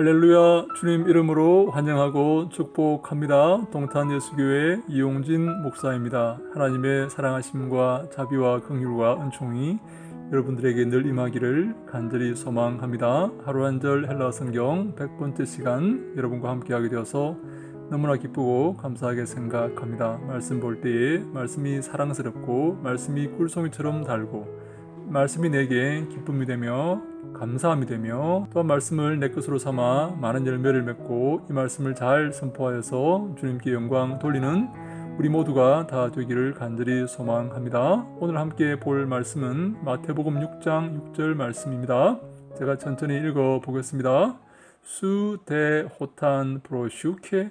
할렐루야 주님 이름으로 환영하고 축복합니다. 동탄 예수교회 이용진 목사입니다. 하나님의 사랑하심과 자비와 긍휼과 은총이 여러분들에게 늘 임하기를 간절히 소망합니다. 하루 한 절 헬라 성경 100번째 시간 여러분과 함께하게 되어서 너무나 기쁘고 감사하게 생각합니다. 말씀 볼 때에 말씀이 사랑스럽고 말씀이 꿀송이처럼 달고 말씀이 내게 기쁨이 되며 감사함이 되며 또한 말씀을 내 것으로 삼아 많은 열매를 맺고 이 말씀을 잘 선포하여서 주님께 영광 돌리는 우리 모두가 다 되기를 간절히 소망합니다. 오늘 함께 볼 말씀은 마태복음 6장 6절 말씀입니다. 제가 천천히 읽어 보겠습니다. 수데 호탄 프로슈케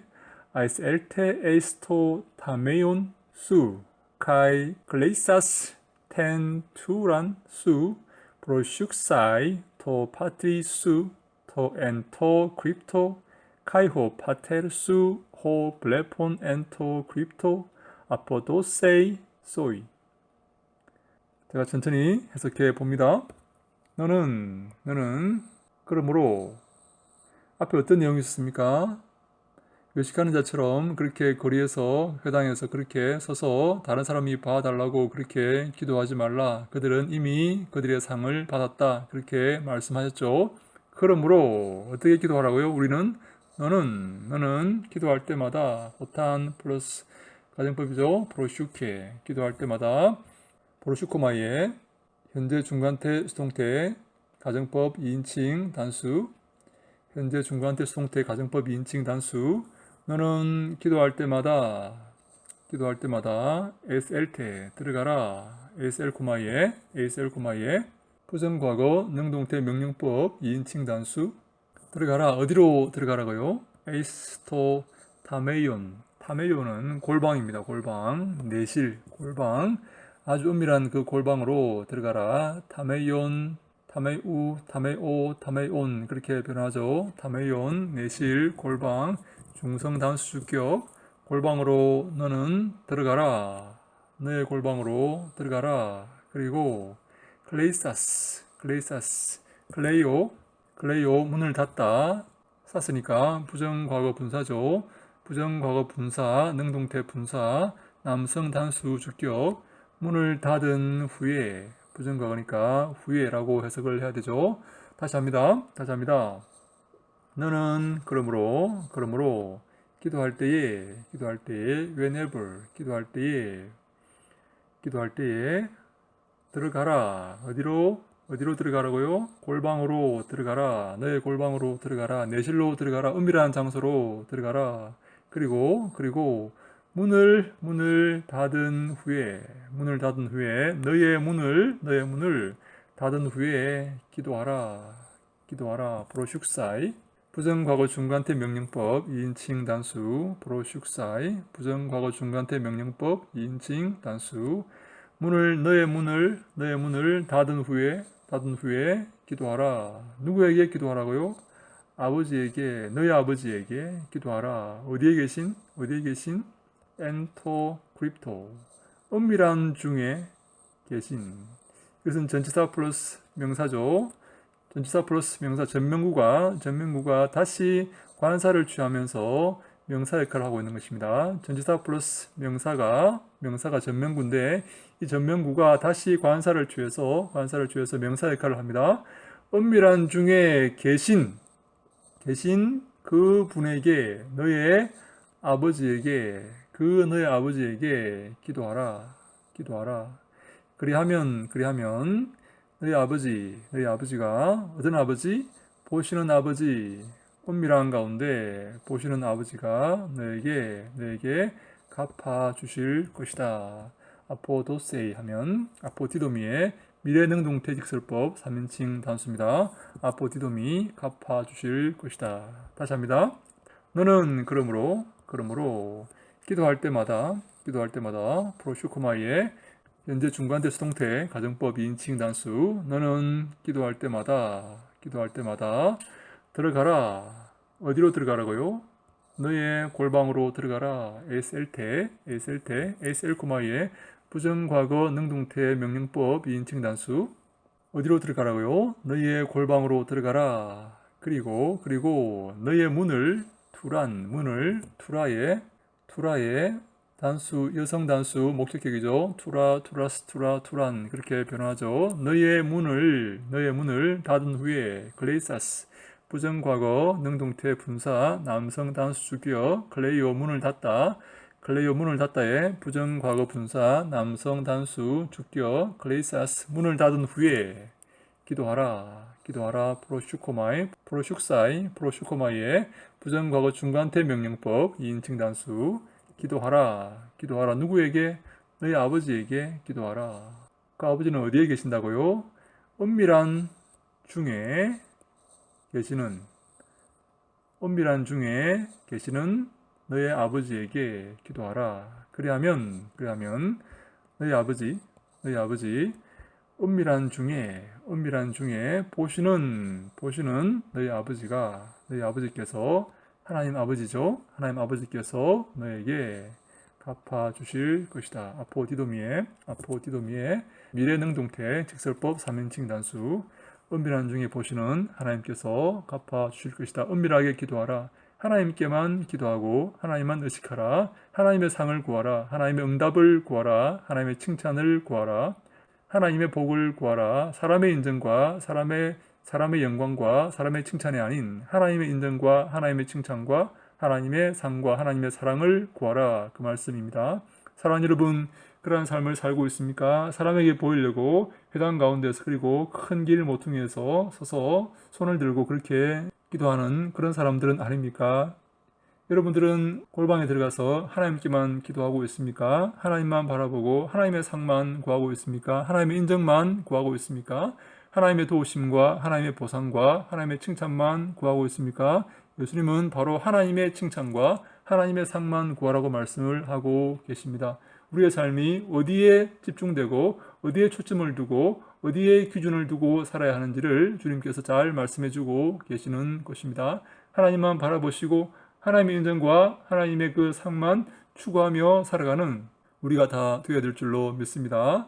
아이스 엘테 에이스토 타메온 수 카이 글레이사스 텐 투란 수 프로슈크사이 토 파트리 수 토 엔토 크립토 카이호 파테르 수호 블레폰 엔토 크립토 아포도세이 소이 제가 천천히 해석해 봅니다. 너는 너는 그러므로 앞에 어떤 내용이 있었습니까? 외식하는 자처럼 그렇게 거리에서 회당에서 그렇게 서서 다른 사람이 봐달라고 그렇게 기도하지 말라. 그들은 이미 그들의 상을 받았다. 그렇게 말씀하셨죠. 그러므로 어떻게 기도하라고요? 우리는 너는 너는 기도할 때마다 호탄 플러스 가정법이죠. 프로슈케 기도할 때마다 프로슈코마의 현재 중간태 수동태 가정법 2인칭 단수 현재 중간태 수동태 가정법 2인칭 단수 너는 기도할 때마다 기도할 때마다 SL태 들어가라. SL 코마에 SL 코마에 부정 과거 능동태 명령법 2인칭 단수 들어가라. 어디로 들어가라고요? 에이스토 타메이온. 타메이온은 골방입니다. 골방 내실 골방. 아주 은밀한 그 골방으로 들어가라. 타메이온 타메우 타메오 타메온 그렇게 변하죠. 타메이온 내실 골방 중성 단수 주격 골방으로 너는 들어가라. 너의 골방으로 들어가라. 그리고 클레이사스, 클레이사스, 클레이오, 클레이오 문을 닫다. 쌌으니까 부정과거 분사죠. 부정과거 분사, 능동태 분사, 남성 단수 주격 문을 닫은 후에 부정과거니까 후에라고 해석을 해야 되죠. 다시 합니다. 다시 합니다. 너는 그러므로 그러므로 기도할 때에 기도할 때에 whenever 기도할 때에 기도할 때에 들어가라. 어디로? 어디로 들어가라고요? 골방으로 들어가라. 너의 골방으로 들어가라. 내실로 들어가라. 은밀한 장소로 들어가라. 그리고 그리고 문을 문을 닫은 후에 문을 닫은 후에 너의 문을 너의 문을 닫은 후에 기도하라. 기도하라. 프로슈사이 부정과거 중간태 명령법 2인칭 단수 프로슈사이 부정과거 중간태 명령법 2인칭 단수 문을 너의 문을 너의 문을 닫은 후에 닫은 후에 기도하라. 누구에게 기도하라고요? 아버지에게 너희 아버지에게 기도하라. 어디에 계신? 어디에 계신? 엔토 크립토 은밀한 중에 계신. 이것은 전치사 플러스 명사죠 전치사 플러스 명사 전명구가 전명구가 다시 관사를 취하면서 명사 역할을 하고 있는 것입니다. 전치사 플러스 명사가 명사가 전명구인데 이 전명구가 다시 관사를 취해서 관사를 취해서 명사 역할을 합니다. 은밀한 중에 계신 계신 그 분에게 너의 아버지에게 그 너의 아버지에게 기도하라 기도하라 그리하면 그리하면 너희 아버지, 너희 아버지가 어떤 아버지? 보시는 아버지, 은밀한 가운데 보시는 아버지가 너에게 너에게 갚아 주실 것이다. 아포도세이 하면 아포디도미의 미래능동태 직설법 3인칭 단수입니다. 아포디도미 갚아 주실 것이다. 다시 합니다. 너는 그러므로 그러므로 기도할 때마다 기도할 때마다 프로슈코마이의 현재 중간대 수동태 가정법 2인칭 단수 너는 기도할 때마다 기도할 때마다 들어가라 어디로 들어가라고요? 너의 골방으로 들어가라 ASL태 ASL태 ASL 코마의 부정과거 능동태 명령법 2인칭 단수 어디로 들어가라고요? 너희의 골방으로 들어가라 그리고 그리고 너의 문을 투란 문을 투라에 투라에 단수 여성 단수 목적격이죠. 투라 투라스 투라 투란 그렇게 변하죠. 너의 문을 너의 문을 닫은 후에 글레이사스 부정과거 능동태 분사 남성 단수 주기어 클레이오 문을 닫다 클레이오 문을 닫다에 부정과거 분사 남성 단수 주기어 클레이사스 문을 닫은 후에 기도하라 기도하라 프로슈코마이 프로슈사이 프로슈코마이의 부정과거 중간태 명령법 2인칭 단수 기도하라 기도하라. 누구에게? 너희 아버지에게 기도하라. 그 아버지는 어디에 계신다고요? 은밀한 중에 계시는 은밀한 중에 계시는 너의 아버지에게 기도하라. 그리하면 그리하면 너희 아버지 너희 아버지 은밀한 중에 은밀한 중에 보시는 보시는 너희 아버지가 너희 아버지께서 하나님 아버지죠? 하나님 아버지께서 너에게 갚아 주실 것이다. 아포디도미에 아포디도미에 미래 능동태 직설법 3인칭 단수 은밀한 중에 보시는 하나님께서 갚아 주실 것이다. 은밀하게 기도하라. 하나님께만 기도하고 하나님만 의식하라. 하나님의 상을 구하라. 하나님의 응답을 구하라. 하나님의 칭찬을 구하라. 하나님의 복을 구하라. 사람의 인정과 사람의 사람의 영광과 사람의 칭찬이 아닌 하나님의 인정과 하나님의 칭찬과 하나님의 상과 하나님의 사랑을 구하라. 그 말씀입니다. 사랑하는 여러분, 그러한 삶을 살고 있습니까? 사람에게 보이려고 회당 가운데서 그리고 큰 길 모퉁이에서 서서 손을 들고 그렇게 기도하는 그런 사람들은 아닙니까? 여러분들은 골방에 들어가서 하나님께만 기도하고 있습니까? 하나님만 바라보고 하나님의 상만 구하고 있습니까? 하나님의 인정만 구하고 있습니까? 하나님의 도우심과 하나님의 보상과 하나님의 칭찬만 구하고 있습니까? 예수님은 바로 하나님의 칭찬과 하나님의 상만 구하라고 말씀을 하고 계십니다. 우리의 삶이 어디에 집중되고 어디에 초점을 두고 어디에 기준을 두고 살아야 하는지를 주님께서 잘 말씀해 주고 계시는 것입니다. 하나님만 바라보시고 하나님의 인정과 하나님의 그 상만 추구하며 살아가는 우리가 다 되어야 될 줄로 믿습니다.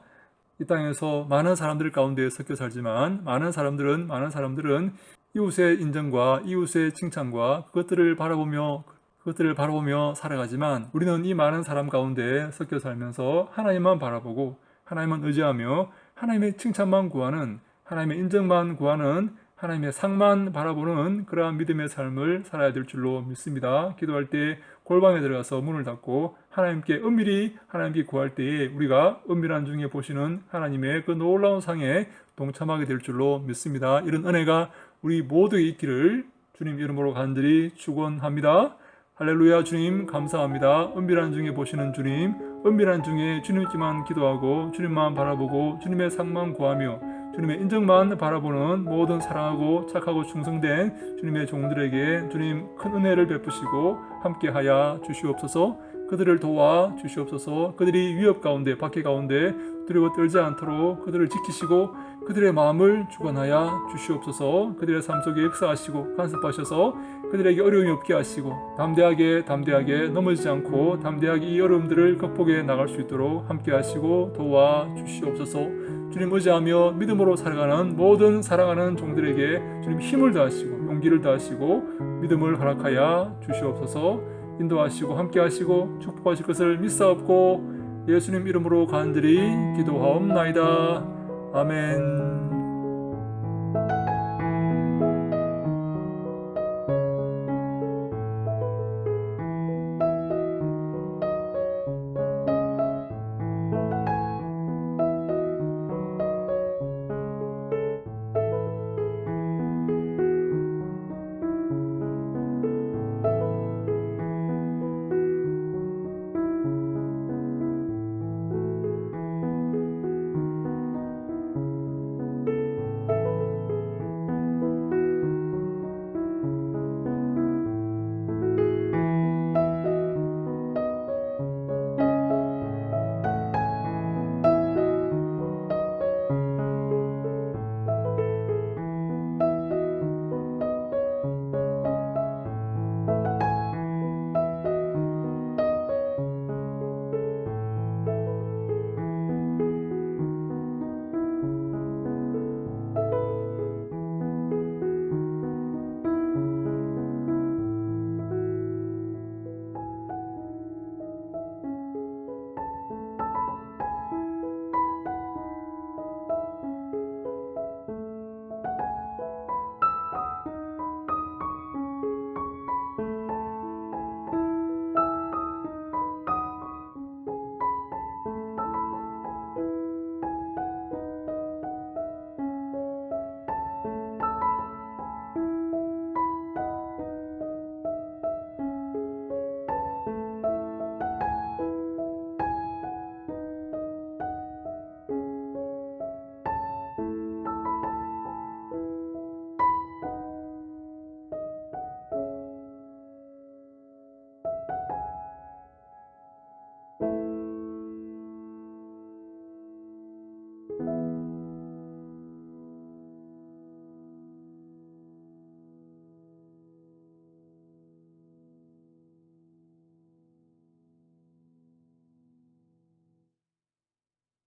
이 땅에서 많은 사람들 가운데 섞여 살지만 많은 사람들은 많은 사람들은 이웃의 인정과 이웃의 칭찬과 그것들을 바라보며 그것들을 바라보며 살아가지만 우리는 이 많은 사람 가운데 섞여 살면서 하나님만 바라보고 하나님만 의지하며 하나님의 칭찬만 구하는 하나님의 인정만 구하는 하나님의 상만 바라보는 그러한 믿음의 삶을 살아야 될 줄로 믿습니다. 기도할 때 골방에 들어가서 문을 닫고 하나님께 은밀히 하나님께 구할 때에 우리가 은밀한 중에 보시는 하나님의 그 놀라운 상에 동참하게 될 줄로 믿습니다. 이런 은혜가 우리 모두에 있기를 주님 이름으로 간절히 축원합니다. 할렐루야 주님 감사합니다. 은밀한 중에 보시는 주님, 은밀한 중에 주님께만 기도하고 주님만 바라보고 주님의 상만 구하며 주님의 인정만 바라보는 모든 사랑하고 착하고 충성된 주님의 종들에게 주님 큰 은혜를 베푸시고 함께하여 주시옵소서. 그들을 도와 주시옵소서. 그들이 위협 가운데 박해 가운데 두려워 떨지 않도록 그들을 지키시고 그들의 마음을 주관하여 주시옵소서. 그들의 삶 속에 역사하시고 간섭하셔서 그들에게 어려움이 없게 하시고 담대하게 담대하게 넘어지지 않고 담대하게 이 어려움들을 극복해 나갈 수 있도록 함께 하시고 도와 주시옵소서 주님 의지하며 믿음으로 살아가는 모든 사랑하는 종들에게 주님 힘을 더하시고 용기를 더하시고 믿음을 허락하여 주시옵소서 인도하시고 함께 하시고 축복하실 것을 믿사옵고 예수님 이름으로 간절히 기도하옵나이다. 아멘.